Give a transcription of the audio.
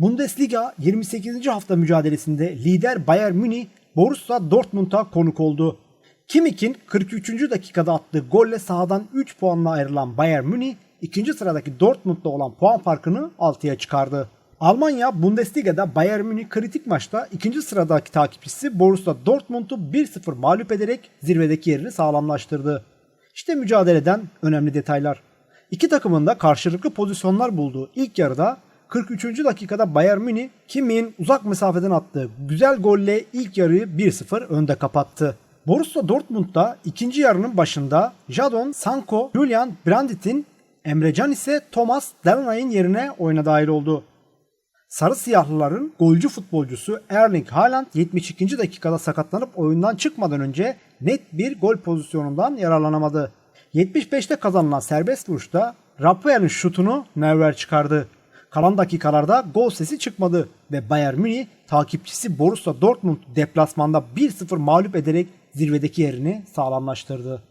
Bundesliga 28. hafta mücadelesinde lider Bayern Münih Borussia Dortmund'a konuk oldu. Kimmich'in 43. dakikada attığı golle sahadan 3 puanla ayrılan Bayern Münih ikinci sıradaki Dortmund'da olan puan farkını 6'ya çıkardı. Almanya Bundesliga'da Bayern Münih kritik maçta ikinci sıradaki takipçisi Borussia Dortmund'u 1-0 mağlup ederek zirvedeki yerini sağlamlaştırdı. İşte mücadeleden önemli detaylar. İki takımın da karşılıklı pozisyonlar bulduğu ilk yarıda 43. dakikada Bayern Münih Kimmich'in uzak mesafeden attığı güzel golle ilk yarıyı 1-0 önde kapattı. Borussia Dortmund da ikinci yarının başında Jadon Sanko, Julian Brandt'in Emrecan ise Thomas Delaney'in yerine oyuna dahil oldu. Sarı siyahlıların golcü futbolcusu Erling Haaland 72. dakikada sakatlanıp oyundan çıkmadan önce net bir gol pozisyonundan yararlanamadı. 75'te kazanılan serbest vuruşta Rafael'in şutunu Neuer çıkardı. Kalan dakikalarda gol sesi çıkmadı ve Bayern Münih takipçisi Borussia Dortmund deplasmanda 1-0 mağlup ederek zirvedeki yerini sağlamlaştırdı.